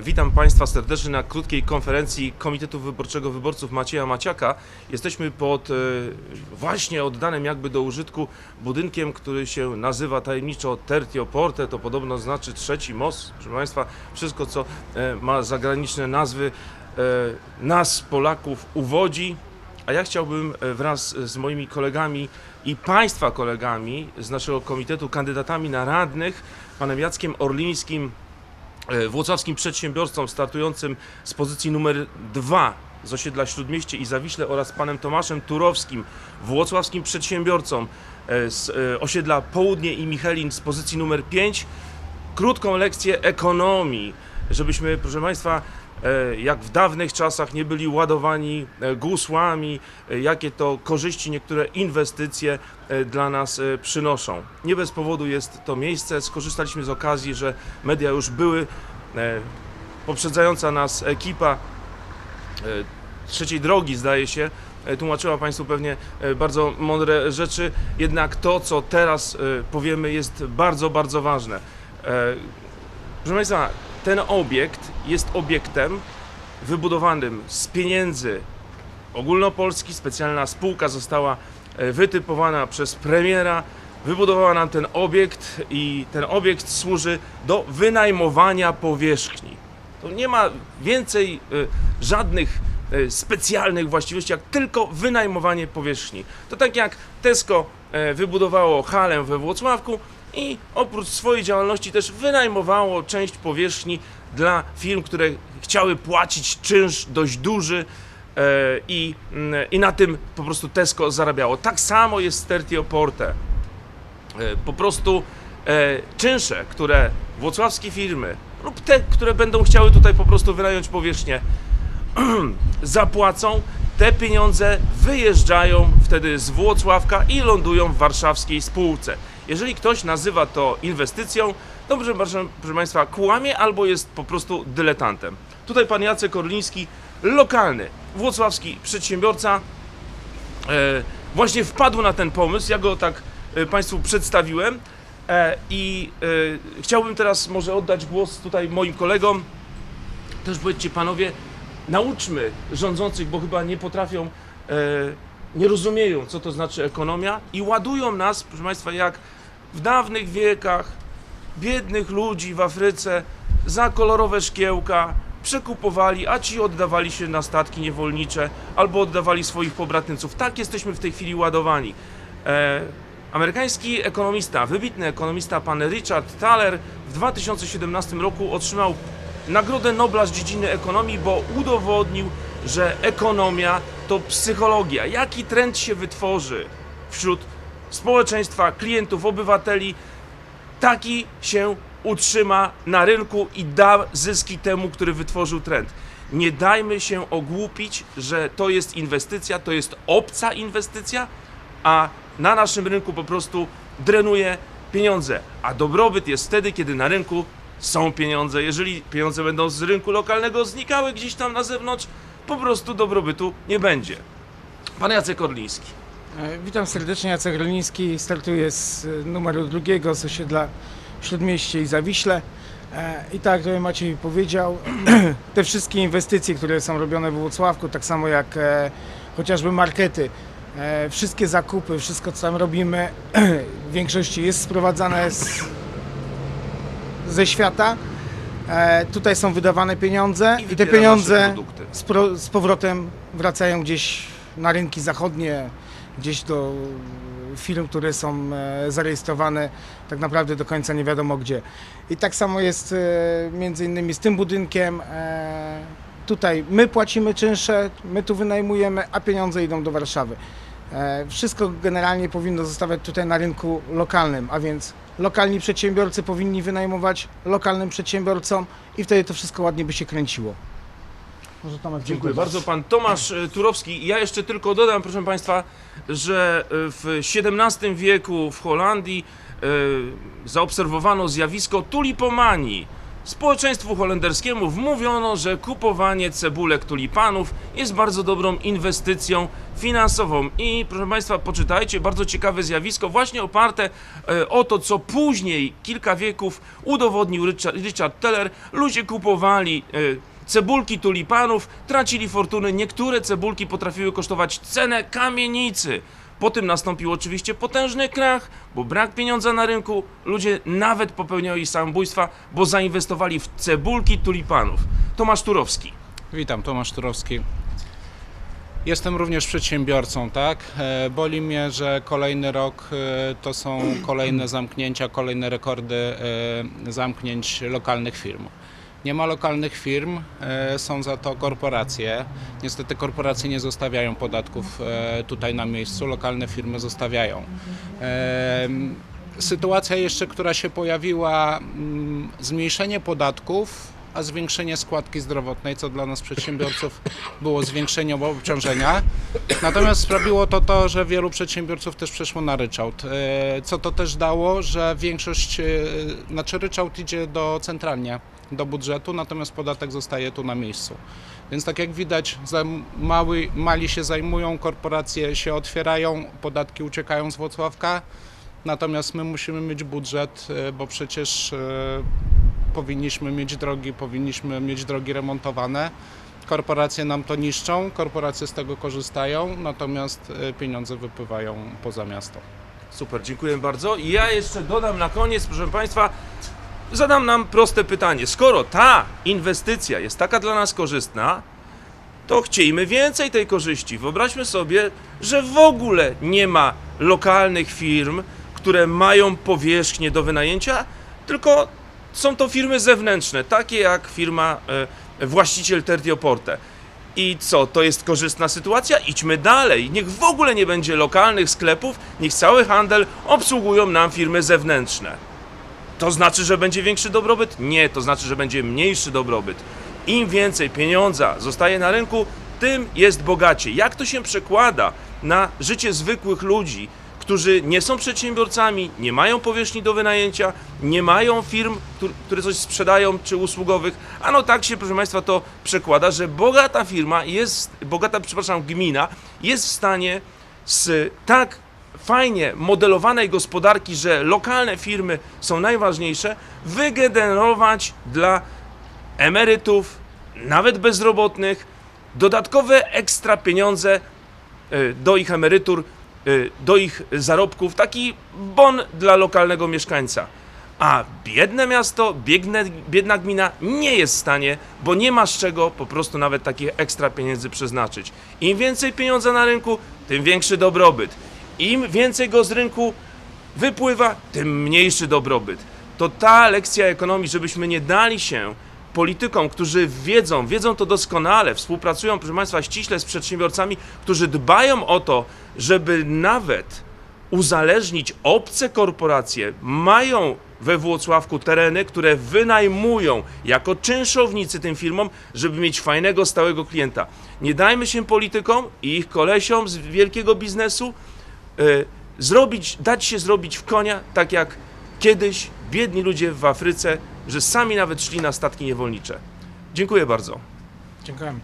Witam Państwa serdecznie na krótkiej konferencji Komitetu Wyborczego Wyborców Macieja Maciaka. Jesteśmy pod e, właśnie oddanym jakby do użytku budynkiem, który się nazywa tajemniczo Tertio Porte. To podobno znaczy trzeci most. Proszę Państwa, wszystko co e, ma zagraniczne nazwy e, nas, Polaków, uwodzi. A ja chciałbym wraz z moimi kolegami i Państwa kolegami z naszego komitetu, kandydatami na radnych, panem Jackiem Orlińskim, włocławskim przedsiębiorcą startującym z pozycji numer dwa z osiedla Śródmieście i Zawiśle oraz panem Tomaszem Turowskim, włocławskim przedsiębiorcą e, z e, osiedla Południe i Michelin z pozycji numer 5. Krótką lekcję ekonomii, żebyśmy, proszę Państwa, e, jak w dawnych czasach nie byli ładowani e, gusłami, e, jakie to korzyści niektóre inwestycje e, dla nas e, przynoszą. Nie bez powodu jest to miejsce. Skorzystaliśmy z okazji, że media już były, e, poprzedzająca nas ekipa e, trzeciej drogi, zdaje się, e, tłumaczyła Państwu pewnie e, bardzo mądre rzeczy, jednak to, co teraz e, powiemy, jest bardzo, bardzo ważne. E, Proszę Państwa, ten obiekt jest obiektem wybudowanym z pieniędzy ogólnopolskich. Specjalna spółka została e, wytypowana przez premiera. Wybudowała nam ten obiekt i ten obiekt służy do wynajmowania powierzchni. To nie ma więcej e, żadnych e, specjalnych właściwości, jak tylko wynajmowanie powierzchni. To tak jak Tesco wybudowało halę we Włocławku i oprócz swojej działalności też wynajmowało część powierzchni dla firm, które chciały płacić czynsz dość duży e, i, mm, i na tym po prostu Tesco zarabiało. Tak samo jest z Tertio Porte. E, Po prostu e, czynsze, które włocławskie firmy lub te, które będą chciały tutaj po prostu wynająć powierzchnię, zapłacą, te pieniądze wyjeżdżają wtedy z Włocławka i lądują w warszawskiej spółce. Jeżeli ktoś nazywa to inwestycją, to proszę, proszę, Państwa, kłamie albo jest po prostu dyletantem. Tutaj pan Jacek Orliński, lokalny włocławski przedsiębiorca, e, właśnie wpadł na ten pomysł. Ja go tak e, Państwu przedstawiłem e, i chciałbym teraz może oddać głos tutaj moim kolegom. Też powiedzcie panowie, nauczmy rządzących, bo chyba nie potrafią, nie rozumieją, co to znaczy ekonomia i ładują nas, proszę Państwa, jak w dawnych wiekach biednych ludzi w Afryce za kolorowe szkiełka przekupowali, a ci oddawali się na statki niewolnicze albo oddawali swoich pobratymców. Tak jesteśmy w tej chwili ładowani. E, amerykański ekonomista, wybitny ekonomista, pan Richard Thaler w 2017 roku otrzymał Nagrodę Nobla z dziedziny ekonomii, bo udowodnił, że ekonomia to psychologia. Jaki trend się wytworzy wśród społeczeństwa, klientów, obywateli, taki się utrzyma na rynku i da zyski temu, który wytworzył trend. Nie dajmy się ogłupić, że to jest inwestycja, to jest obca inwestycja, a na naszym rynku po prostu drenuje pieniądze. A dobrobyt jest wtedy, kiedy na rynku są pieniądze. Jeżeli pieniądze będą z rynku lokalnego znikały gdzieś tam na zewnątrz, po prostu dobrobytu nie będzie. Pan Jacek Orliński. E, Witam serdecznie, Jacek Roliński. Startuję z e, numeru drugiego z osiedla Śródmieście i Zawiśle. E, I tak, jak Maciej powiedział, te wszystkie inwestycje, które są robione w Włocławku, tak samo jak chociażby markety, wszystkie zakupy, wszystko co tam robimy, w większości jest sprowadzane z, ze świata. E, tutaj są wydawane pieniądze i, te wybiera pieniądze produkty. z, pro, z powrotem wracają gdzieś na rynki zachodnie, gdzieś do firm, które są e, zarejestrowane tak naprawdę do końca nie wiadomo gdzie. I tak samo jest e, między innymi z tym budynkiem. E, tutaj my płacimy czynsze, my tu wynajmujemy, a pieniądze idą do Warszawy. E, Wszystko generalnie powinno zostawać tutaj na rynku lokalnym, a więc lokalni przedsiębiorcy powinni wynajmować lokalnym przedsiębiorcom i wtedy to wszystko ładnie by się kręciło. Może Tomek, Dziękuję bardzo. Pan Tomasz e, Turowski. Ja jeszcze tylko dodam, proszę Państwa, że e, w XVII wieku w Holandii e, zaobserwowano zjawisko tulipomanii. Społeczeństwu holenderskiemu wmówiono, że kupowanie cebulek tulipanów jest bardzo dobrą inwestycją finansową. I proszę Państwa, poczytajcie, bardzo ciekawe zjawisko, właśnie oparte e, o to, co później, kilka wieków, udowodnił Richard, Richard Teller. Ludzie kupowali e, cebulki tulipanów, tracili fortuny. Niektóre cebulki potrafiły kosztować cenę kamienicy. Po tym nastąpił oczywiście potężny krach, bo brak pieniądza na rynku, ludzie nawet popełniali samobójstwa, bo zainwestowali w cebulki tulipanów. Tomasz Turowski. Witam, Tomasz Turowski. Jestem również przedsiębiorcą, tak? E, Boli mnie, że kolejny rok e, to są kolejne zamknięcia, kolejne rekordy e, zamknięć lokalnych firm. Nie ma lokalnych firm, e, są za to korporacje. Niestety korporacje nie zostawiają podatków e, tutaj na miejscu, lokalne firmy zostawiają. E, Sytuacja jeszcze, która się pojawiła, mm, zmniejszenie podatków, a zwiększenie składki zdrowotnej, co dla nas przedsiębiorców było zwiększeniem obciążenia. Natomiast sprawiło to to, że wielu przedsiębiorców też przeszło na ryczałt, co to też dało, że większość, znaczy ryczałt idzie do centralnie, do budżetu, natomiast podatek zostaje tu na miejscu. Więc tak jak widać, mały, mali się zajmują, korporacje się otwierają, podatki uciekają z Włocławka, natomiast my musimy mieć budżet, e, bo przecież e, powinniśmy mieć drogi, powinniśmy mieć drogi remontowane. Korporacje nam to niszczą, korporacje z tego korzystają, natomiast e, pieniądze wypływają poza miasto. Super, dziękuję bardzo. I ja jeszcze dodam na koniec, proszę Państwa, zadam nam proste pytanie. Skoro ta inwestycja jest taka dla nas korzystna, to chciejmy więcej tej korzyści. Wyobraźmy sobie, że w ogóle nie ma lokalnych firm, które mają powierzchnię do wynajęcia, tylko są to firmy zewnętrzne, takie jak firma e, właściciel Tertioporte. I co, to jest korzystna sytuacja? Idźmy dalej. Niech w ogóle nie będzie lokalnych sklepów, niech cały handel obsługują nam firmy zewnętrzne. To znaczy, że będzie większy dobrobyt? Nie, to znaczy, że będzie mniejszy dobrobyt. Im więcej pieniądza zostaje na rynku, tym jest bogaciej. Jak to się przekłada na życie zwykłych ludzi, którzy nie są przedsiębiorcami, nie mają powierzchni do wynajęcia, nie mają firm, któr- które coś sprzedają czy usługowych? Ano tak się, proszę Państwa, to przekłada, że bogata firma jest, bogata, przepraszam, gmina jest w stanie z tak fajnie modelowanej gospodarki, że lokalne firmy są najważniejsze, wygenerować dla emerytów, nawet bezrobotnych, dodatkowe ekstra pieniądze y, do ich emerytur, y, do ich zarobków, taki bon dla lokalnego mieszkańca. A biedne miasto, biedne, biedna gmina nie jest w stanie, bo nie ma z czego po prostu nawet takich ekstra pieniędzy przeznaczyć. Im więcej pieniądza na rynku, tym większy dobrobyt. Im więcej go z rynku wypływa, tym mniejszy dobrobyt. To ta lekcja ekonomii, żebyśmy nie dali się politykom, którzy wiedzą, wiedzą to doskonale, współpracują, proszę Państwa, ściśle z przedsiębiorcami, którzy dbają o to, żeby nawet uzależnić obce korporacje, mają we Włocławku tereny, które wynajmują jako czynszownicy tym firmom, żeby mieć fajnego, stałego klienta. Nie dajmy się politykom i ich kolesiom z wielkiego biznesu zrobić, dać się zrobić w konia, tak jak kiedyś biedni ludzie w Afryce, że sami nawet szli na statki niewolnicze. Dziękuję bardzo. Dziękujemy.